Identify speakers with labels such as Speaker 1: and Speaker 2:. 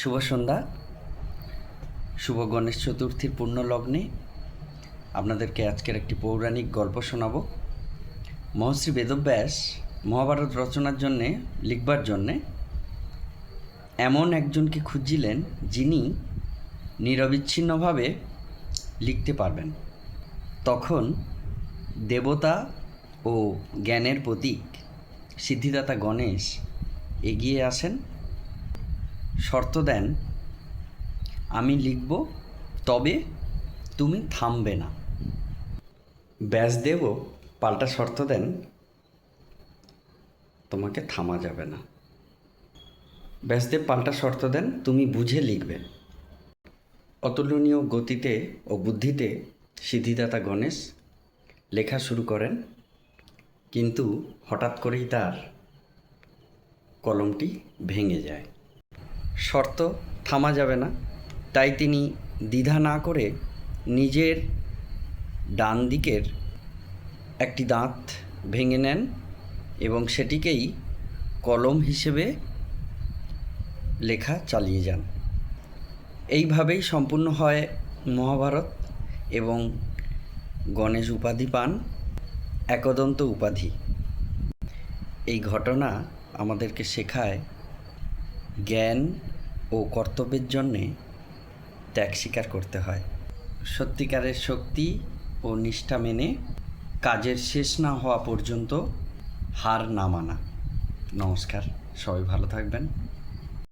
Speaker 1: শুভ সন্ধ্যা। শুভ গণেশ চতুর্থীর পূর্ণ লগ্নে আপনাদেরকে আজকের একটি পৌরাণিক গল্প শোনাব। মহর্ষি বেদব্যাস মহাভারত রচনার জন্যে, লিখবার জন্যে এমন একজনকে খুঁজছিলেন যিনি নিরবিচ্ছিন্নভাবে লিখতে পারবেন। তখন দেবতা ও জ্ঞানের প্রতীক সিদ্ধিদাতা গণেশ এগিয়ে আসেন শর্ত দেন, আমি লিখব, তবে তুমি থামবে না। ব্যাসদেবও পাল্টা শর্ত দেন, তোমাকে থামা যাবে না। ব্যাসদেব পাল্টা শর্ত দেন, তুমি বুঝে লিখবে। অতুলনীয় গতিতে ও বুদ্ধিতে সিদ্ধিদাতা গণেশ লেখা শুরু করেন, কিন্তু হঠাৎ করেই তার কলমটি ভেঙে যায়। শর্ত থামা যাবে না। তাই তিনি দ্বিধা না করে নিজের ডান দিকের একটি দাঁত ভেঙে নেন এবং সেটিকেই কলম হিসেবে লেখা চালিয়ে যান। এইভাবেই সম্পূর্ণ হয় মহাভারত এবং গণেশ উপাধি পান একদন্ত উপাধি। এই ঘটনা আমাদেরকে শেখায় জ্ঞান ও কর্তব্যের জন্যে ত্যাগ স্বীকার করতে হয়। সত্যিকারের শক্তি ও নিষ্ঠা মেনে কাজের শেষ না হওয়া পর্যন্ত হার না মানা। নমস্কার, সবাই ভালো থাকবেন।